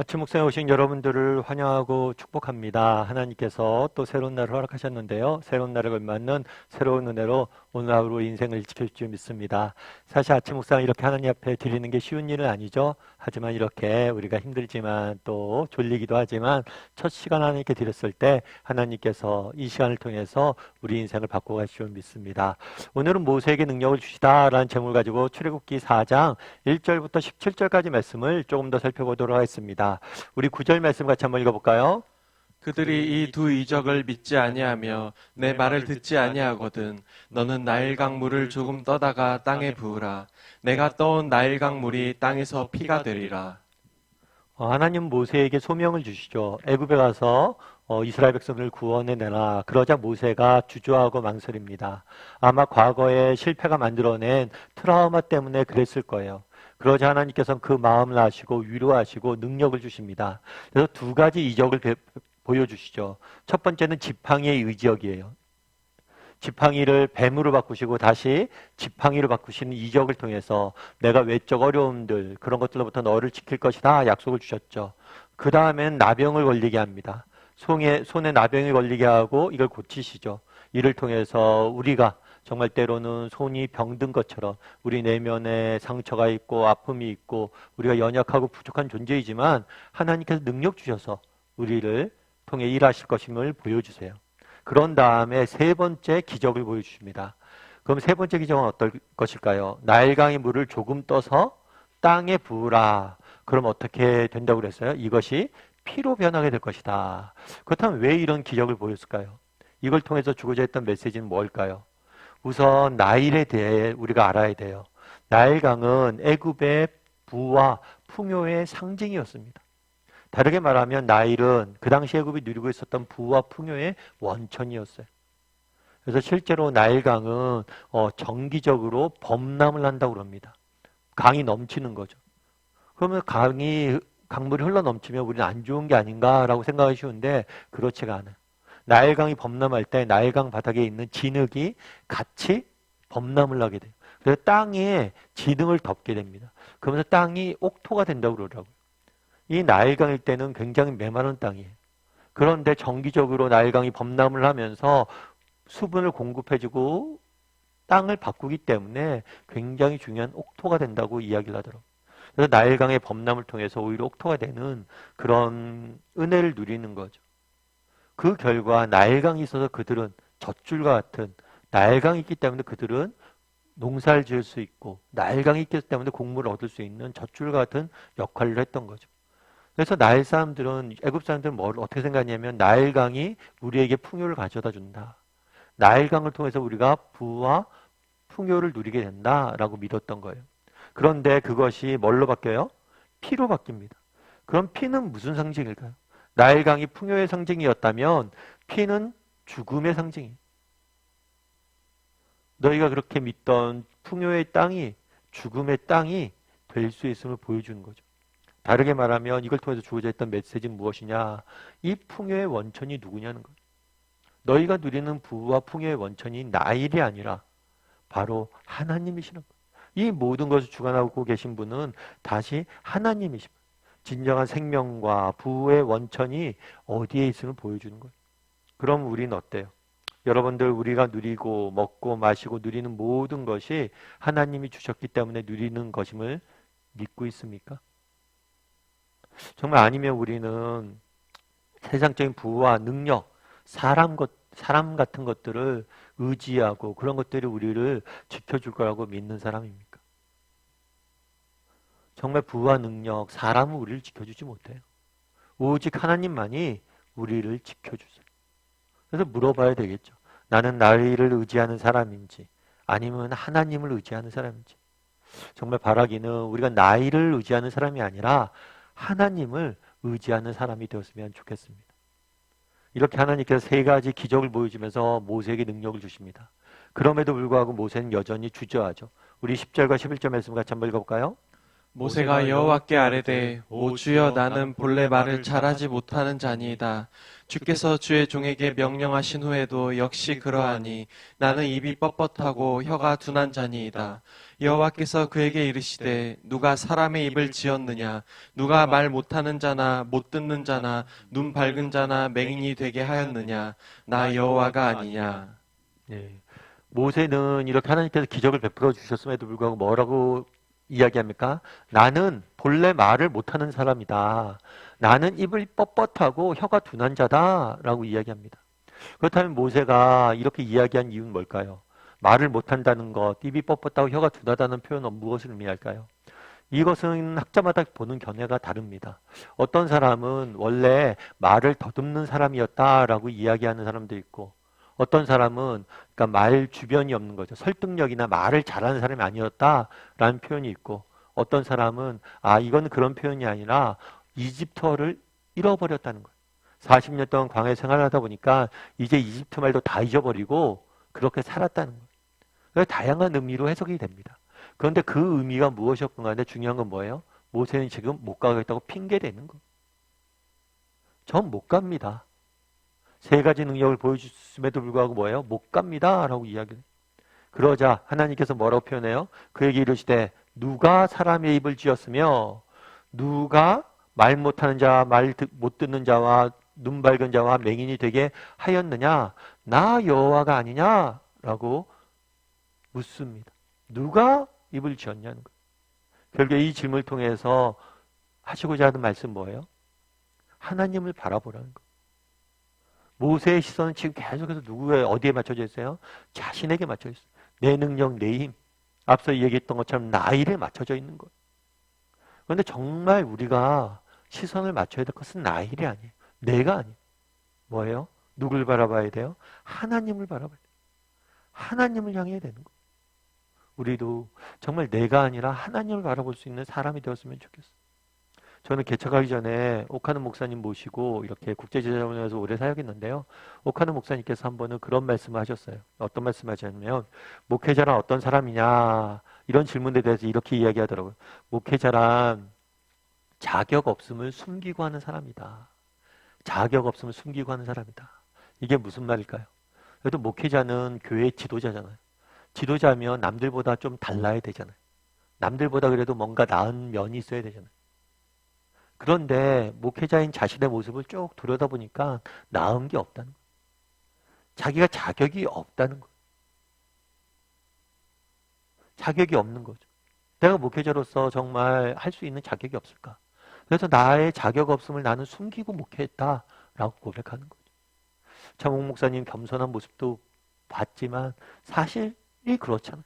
아침 묵상에 오신 여러분들을 환영하고 축복합니다. 하나님께서 또 새로운 날을 허락하셨는데요. 새로운 날을 걸맞는 새로운 은혜로 오늘 하루 인생을 지켜줄 줄 믿습니다. 사실 아침 묵상 이렇게 하나님 앞에 드리는 게 쉬운 일은 아니죠. 하지만 이렇게 우리가 힘들지만 또 졸리기도 하지만 첫 시간 하나님께 드렸을 때 하나님께서 이 시간을 통해서 우리 인생을 바꿔가실 줄 믿습니다. 오늘은 모세에게 능력을 주시다라는 제목을 가지고 출애굽기 4장 1절부터 17절까지 말씀을 조금 더 살펴보도록 하겠습니다. 우리 구절 말씀 같이 한번 읽어볼까요? 그들이 이 두 이적을 믿지 아니하며 내 말을 듣지 아니하거든 너는 나일 강물을 조금 떠다가 땅에 부으라 내가 떠온 나일 강물이 땅에서 피가 되리라 어, 하나님 모세에게 소명을 주시죠. 애굽에 가서 어, 이스라엘 백성을 구원해 내라. 그러자 모세가 주저하고 망설입니다. 아마 과거에 실패가 만들어낸 트라우마 때문에 그랬을 거예요. 그러자 하나님께서는 그 마음을 아시고 위로하시고 능력을 주십니다. 그래서 두 가지 이적을 배- 보여주시죠. 첫 번째는 지팡이의 의지역이에요. 지팡이를 뱀으로 바꾸시고 다시 지팡이로 바꾸시는 이적을 통해서 내가 외적 어려움들 그런 것들로부터 너를 지킬 것이다 약속을 주셨죠. 그 다음엔 나병을 걸리게 합니다. 손에, 손에 나병이 걸리게 하고 이걸 고치시죠. 이를 통해서 우리가 정말 때로는 손이 병든 것처럼 우리 내면에 상처가 있고 아픔이 있고 우리가 연약하고 부족한 존재이지만 하나님께서 능력 주셔서 우리를 통해 일하실 것임을 보여주세요. 그런 다음에 세 번째 기적을 보여주십니다. 그럼 세 번째 기적은 어떨 것일까요? 나일강의 물을 조금 떠서 땅에 부으라. 그럼 어떻게 된다고 그랬어요? 이것이 피로 변하게 될 것이다. 그렇다면 왜 이런 기적을 보였을까요? 이걸 통해서 주고자 했던 메시지는 뭘까요? 우선 나일에 대해 우리가 알아야 돼요. 나일강은 애굽의 부와 풍요의 상징이었습니다. 다르게 말하면 나일은 그 당시 애굽이 누리고 있었던 부와 풍요의 원천이었어요. 그래서 실제로 나일강은 어, 정기적으로 범람을 한다고 그럽니다. 강이 넘치는 거죠. 그러면 강이 강물이 흘러 넘치면 우리는 안 좋은 게 아닌가라고 생각하기 쉬운데 그렇지가 않아요. 나일강이 범람할 때 나일강 바닥에 있는 진흙이 같이 범람을 하게 돼요. 그래서 땅에 진흙을 덮게 됩니다. 그러면서 땅이 옥토가 된다고 그러더라고요. 이 나일강일 때는 굉장히 메마른 땅이에요. 그런데 정기적으로 나일강이 범람을 하면서 수분을 공급해주고 땅을 바꾸기 때문에 굉장히 중요한 옥토가 된다고 이야기를 하더라고요. 그래서 나일강의 범람을 통해서 오히려 옥토가 되는 그런 은혜를 누리는 거죠. 그 결과 나일강이 있어서 그들은 젖줄과 같은 나일강이 있기 때문에 그들은 농사를 지을 수 있고 나일강이 있기 때문에 곡물을 얻을 수 있는 젖줄과 같은 역할을 했던 거죠. 그래서 나일 사람들은 애굽 사람들은 뭘 어떻게 생각하냐면 나일강이 우리에게 풍요를 가져다 준다. 나일강을 통해서 우리가 부와 풍요를 누리게 된다라고 믿었던 거예요. 그런데 그것이 뭘로 바뀌어요? 피로 바뀝니다. 그럼 피는 무슨 상징일까요? 나일강이 풍요의 상징이었다면 피는 죽음의 상징이에요. 너희가 그렇게 믿던 풍요의 땅이 죽음의 땅이 될 수 있음을 보여주는 거죠. 다르게 말하면 이걸 통해서 주어져 있던 메시지는 무엇이냐? 이 풍요의 원천이 누구냐는 거예요. 너희가 누리는 부와 풍요의 원천이 나일이 아니라 바로 하나님이시는 거예요. 이 모든 것을 주관하고 계신 분은 다시 하나님이십니다. 진정한 생명과 부의 원천이 어디에 있음을 보여주는 거예요. 그럼 우리는 어때요? 여러분들 우리가 누리고 먹고 마시고 누리는 모든 것이 하나님이 주셨기 때문에 누리는 것임을 믿고 있습니까? 정말 아니면 우리는 세상적인 부와 능력, 사람 것, 사람 같은 것들을 의지하고 그런 것들이 우리를 지켜줄 거라고 믿는 사람입니까? 정말 부와 능력, 사람은 우리를 지켜주지 못해요. 오직 하나님만이 우리를 지켜주세요. 그래서 물어봐야 되겠죠. 나는 나를 의지하는 사람인지 아니면 하나님을 의지하는 사람인지. 정말 바라기는 우리가 나이를 의지하는 사람이 아니라 하나님을 의지하는 사람이 되었으면 좋겠습니다. 이렇게 하나님께서 세 가지 기적을 보여주면서 모세에게 능력을 주십니다. 그럼에도 불구하고 모세는 여전히 주저하죠. 우리 10절과 11절 말씀 같이 한번 읽어볼까요? 모세가 여호와께 아뢰되 오 주여 나는 본래 말을 잘하지 못하는 자니이다. 주께서 주의 종에게 명령하신 후에도 역시 그러하니 나는 입이 뻣뻣하고 혀가 둔한 자니이다. 여호와께서 그에게 이르시되 누가 사람의 입을 지었느냐 누가 말 못하는 자나 못 듣는 자나 눈 밝은 자나 맹인이 되게 하였느냐 나 여호와가 아니냐 예. 모세는 이렇게 하나님께서 기적을 베풀어 주셨음에도 불구하고 뭐라고 이야기합니까? 나는 본래 말을 못하는 사람이다. 나는 입을 뻣뻣하고 혀가 둔한 자다 라고 이야기합니다. 그렇다면 모세가 이렇게 이야기한 이유는 뭘까요? 말을 못한다는 것, 입이 뻣뻣하고 혀가 둔하다는 표현은 무엇을 의미할까요? 이것은 학자마다 보는 견해가 다릅니다. 어떤 사람은 원래 말을 더듬는 사람이었다라고 이야기하는 사람도 있고, 어떤 사람은 그러니까 말 주변이 없는 거죠. 설득력이나 말을 잘하는 사람이 아니었다라는 표현이 있고, 어떤 사람은 아 이건 그런 표현이 아니라 이집트어를 잃어버렸다는 거예요. 40년 동안 광해 생활하다 보니까 이제 이집트 말도 다 잊어버리고 그렇게 살았다는 거예요. 다양한 의미로 해석이 됩니다. 그런데 그 의미가 무엇이었건 간에 중요한 건 뭐예요? 모세는 지금 못 가겠다고 핑계대는 거. 전 못 갑니다. 세 가지 능력을 보여줬음에도 불구하고 뭐예요? 못 갑니다. 라고 이야기를. 그러자 하나님께서 뭐라고 표현해요? 그에게 이르시되 누가 사람의 입을 지었으며 누가 말 못하는 자, 말 못 듣는 자와 눈 밝은 자와 맹인이 되게 하였느냐? 나 여호와가 아니냐 라고 묻습니다. 누가 입을 지었냐는 거예요. 결국에 이 질문을 통해서 하시고자 하는 말씀 뭐예요? 하나님을 바라보라는 거예요. 모세의 시선은 지금 계속해서 누구에 어디에 맞춰져 있어요? 자신에게 맞춰져 있어요. 내 능력, 내 힘. 앞서 얘기했던 것처럼 나 일에 맞춰져 있는 거예요. 그런데 정말 우리가 시선을 맞춰야 될 것은 나 일이 아니에요. 내가 아니에요. 뭐예요? 누굴 바라봐야 돼요? 하나님을 바라봐야 돼요. 하나님을 향해야 되는 거예요. 우리도 정말 내가 아니라 하나님을 바라볼 수 있는 사람이 되었으면 좋겠어요. 저는 개척하기 전에 옥하는 목사님 모시고 이렇게 국제제자원에서 오래 사역했는데요. 옥하는 목사님께서 한 번은 그런 말씀을 하셨어요. 어떤 말씀을 하셨냐면 목회자란 어떤 사람이냐 이런 질문에 대해서 이렇게 이야기하더라고요. 목회자란 자격 없음을 숨기고 하는 사람이다. 자격 없음을 숨기고 하는 사람이다. 이게 무슨 말일까요? 그래도 목회자는 교회 지도자잖아요. 지도자면 남들보다 좀 달라야 되잖아요. 남들보다 그래도 뭔가 나은 면이 있어야 되잖아요. 그런데 목회자인 자신의 모습을 쭉 들여다보니까 나은 게 없다는 거예요. 자기가 자격이 없다는 거예요. 자격이 없는 거죠. 내가 목회자로서 정말 할 수 있는 자격이 없을까? 그래서 나의 자격 없음을 나는 숨기고 목회했다라고 고백하는 거죠. 장홍 목사님 겸손한 모습도 봤지만 사실이 그렇잖아요.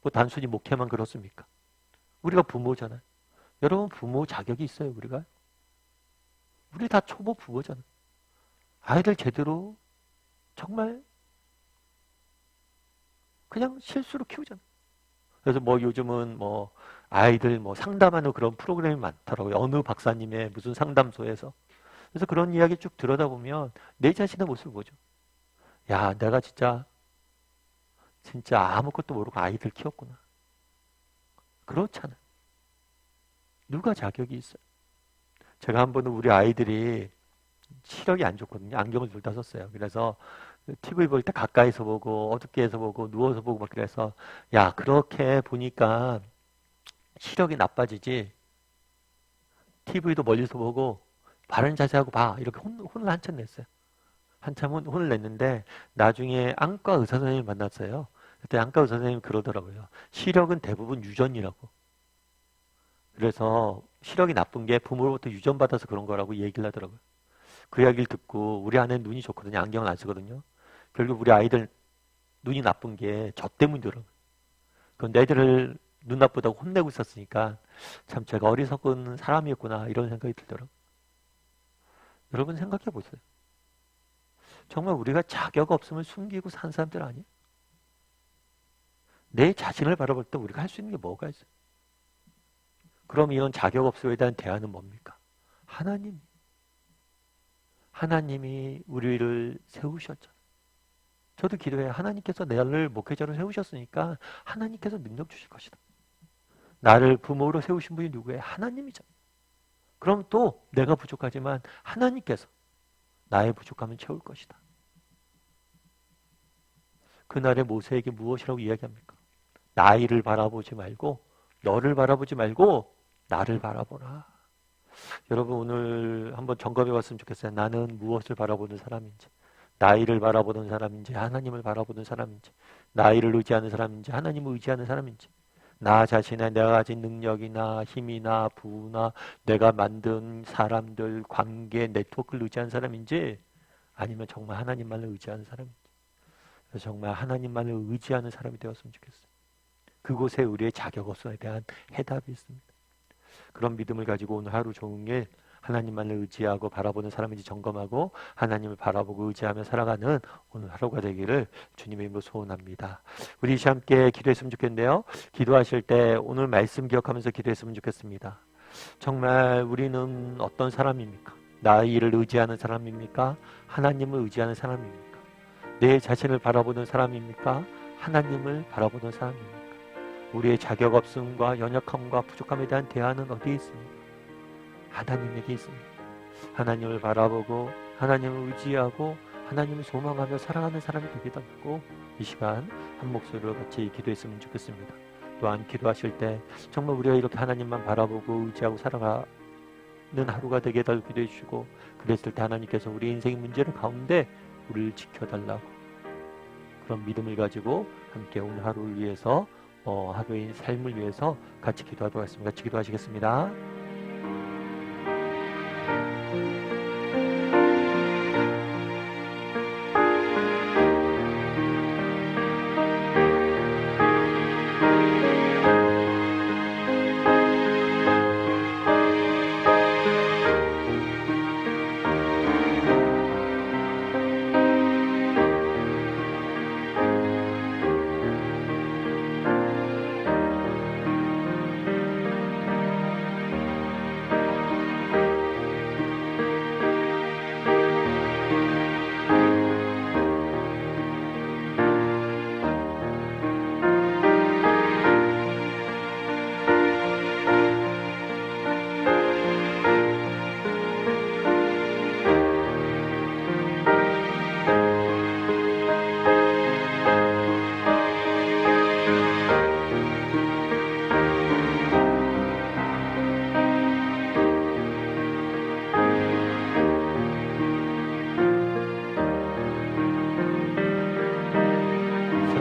뭐 단순히 목회만 그렇습니까? 우리가 부모잖아요. 여러분 부모 자격이 있어요, 우리가? 우리 다 초보 부모잖아요. 아이들 제대로 정말 그냥 실수로 키우잖아요. 그래서 뭐 요즘은 뭐 아이들 뭐 상담하는 그런 프로그램이 많더라고요. 어느 박사님의 무슨 상담소에서. 그래서 그런 이야기 쭉 들여다보면 내 자신의 모습을 보죠. 야, 내가 진짜 진짜 아무것도 모르고 아이들 키웠구나. 그렇잖아요. 누가 자격이 있어요? 제가 한 번은 우리 아이들이 시력이 안 좋거든요. 안경을 둘 다 썼어요. 그래서 TV 볼 때 가까이서 보고 어둡게 해서 보고 누워서 보고 막 그래서 야 그렇게 보니까 시력이 나빠지지. TV도 멀리서 보고 바른 자세하고 봐 이렇게 혼, 혼을 한참 냈어요. 한참 혼, 혼을 냈는데 나중에 안과 의사 선생님 만났어요. 그때 안과 의사 선생님 그러더라고요. 시력은 대부분 유전이라고. 그래서 시력이 나쁜 게 부모로부터 유전받아서 그런 거라고 얘기를 하더라고요. 그 이야기를 듣고 우리 아내는 눈이 좋거든요. 안경을 안 쓰거든요. 결국 우리 아이들 눈이 나쁜 게 저 때문이더라고요. 그런데 애들을 눈 나쁘다고 혼내고 있었으니까 참 제가 어리석은 사람이었구나 이런 생각이 들더라고요. 여러분 생각해 보세요. 정말 우리가 자격 없음을 숨기고 산 사람들 아니에요? 내 자신을 바라볼 때 우리가 할 수 있는 게 뭐가 있어요? 그럼 이런 자격 없음에 대한 대안은 뭡니까? 하나님. 하나님이 우리를 세우셨잖아요. 저도 기도해요. 하나님께서 나를 목회자로 세우셨으니까 하나님께서 능력 주실 것이다. 나를 부모로 세우신 분이 누구예요? 하나님이잖아. 그럼 또 내가 부족하지만 하나님께서 나의 부족함을 채울 것이다. 그날의 모세에게 무엇이라고 이야기합니까? 나이를 바라보지 말고 너를 바라보지 말고 나를 바라보라. 여러분 오늘 한번 점검해 봤으면 좋겠어요. 나는 무엇을 바라보는 사람인지. 나이를 바라보는 사람인지 하나님을 바라보는 사람인지 나이를 의지하는 사람인지 하나님을 의지하는 사람인지 나 자신의 내가 가진 능력이나 힘이나 부나 내가 만든 사람들 관계 네트워크를 의지하는 사람인지 아니면 정말 하나님만을 의지하는 사람인지 그래서 정말 하나님만을 의지하는 사람이 되었으면 좋겠어요. 그곳에 우리의 자격 없음에 대한 해답이 있습니다. 그런 믿음을 가지고 오늘 하루 종일 하나님만을 의지하고 바라보는 사람인지 점검하고 하나님을 바라보고 의지하며 살아가는 오늘 하루가 되기를 주님의 이름으로 소원합니다. 우리 이시 함께 기도했으면 좋겠는데요. 기도하실 때 오늘 말씀 기억하면서 기도했으면 좋겠습니다. 정말 우리는 어떤 사람입니까? 나이를 의지하는 사람입니까? 하나님을 의지하는 사람입니까? 내 자신을 바라보는 사람입니까? 하나님을 바라보는 사람입니까? 우리의 자격 없음과 연약함과 부족함에 대한 대안은 어디에 있습니까? 하나님에게 있습니다. 하나님을 바라보고 하나님을 의지하고 하나님을 소망하며 살아가는 사람이 되게 달고 이 시간 한 목소리로 같이 기도했으면 좋겠습니다. 또한 기도하실 때 정말 우리가 이렇게 하나님만 바라보고 의지하고 살아가는 하루가 되게 달고 기도해 주시고 그랬을 때 하나님께서 우리 인생의 문제를 가운데 우리를 지켜달라고 그런 믿음을 가지고 함께 오늘 하루를 위해서 어, 하루의 삶을 위해서 같이 기도하도록 하겠습니다. 같이 기도하시겠습니다.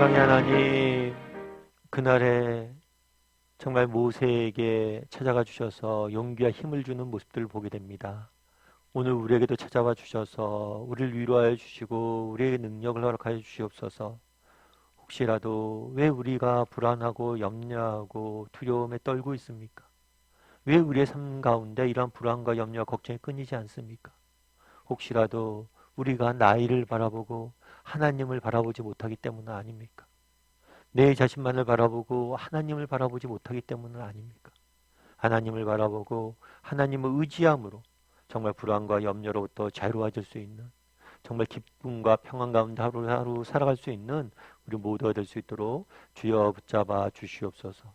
사랑의 하나님, 그날에 정말 모세에게 찾아가 주셔서 용기와 힘을 주는 모습들을 보게 됩니다. 오늘 우리에게도 찾아와 주셔서 우리를 위로하여 주시고 우리에게 능력을 허락하여 주시옵소서. 혹시라도 왜 우리가 불안하고 염려하고 두려움에 떨고 있습니까? 왜 우리의 삶 가운데 이러한 불안과 염려와 걱정이 끊이지 않습니까? 혹시라도 우리가 나이를 바라보고 하나님을 바라보지 못하기 때문은 아닙니까? 내 자신만을 바라보고 하나님을 바라보지 못하기 때문은 아닙니까? 하나님을 바라보고 하나님을 의지함으로 정말 불안과 염려로부터 자유로워질 수 있는 정말 기쁨과 평안 가운데 하루하루 살아갈 수 있는 우리 모두가 될 수 있도록 주여 붙잡아 주시옵소서.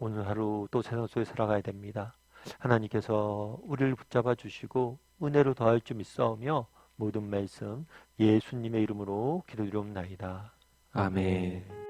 오늘 하루 또 세상 속에 살아가야 됩니다. 하나님께서 우리를 붙잡아 주시고 은혜로 더할 줄 믿사오며 모든 말씀 예수님의 이름으로 기도드리옵나이다. 아멘.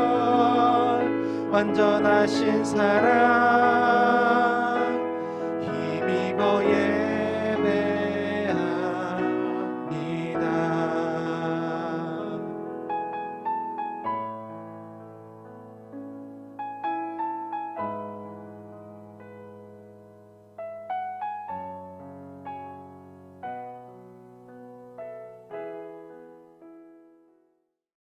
완전하신 사랑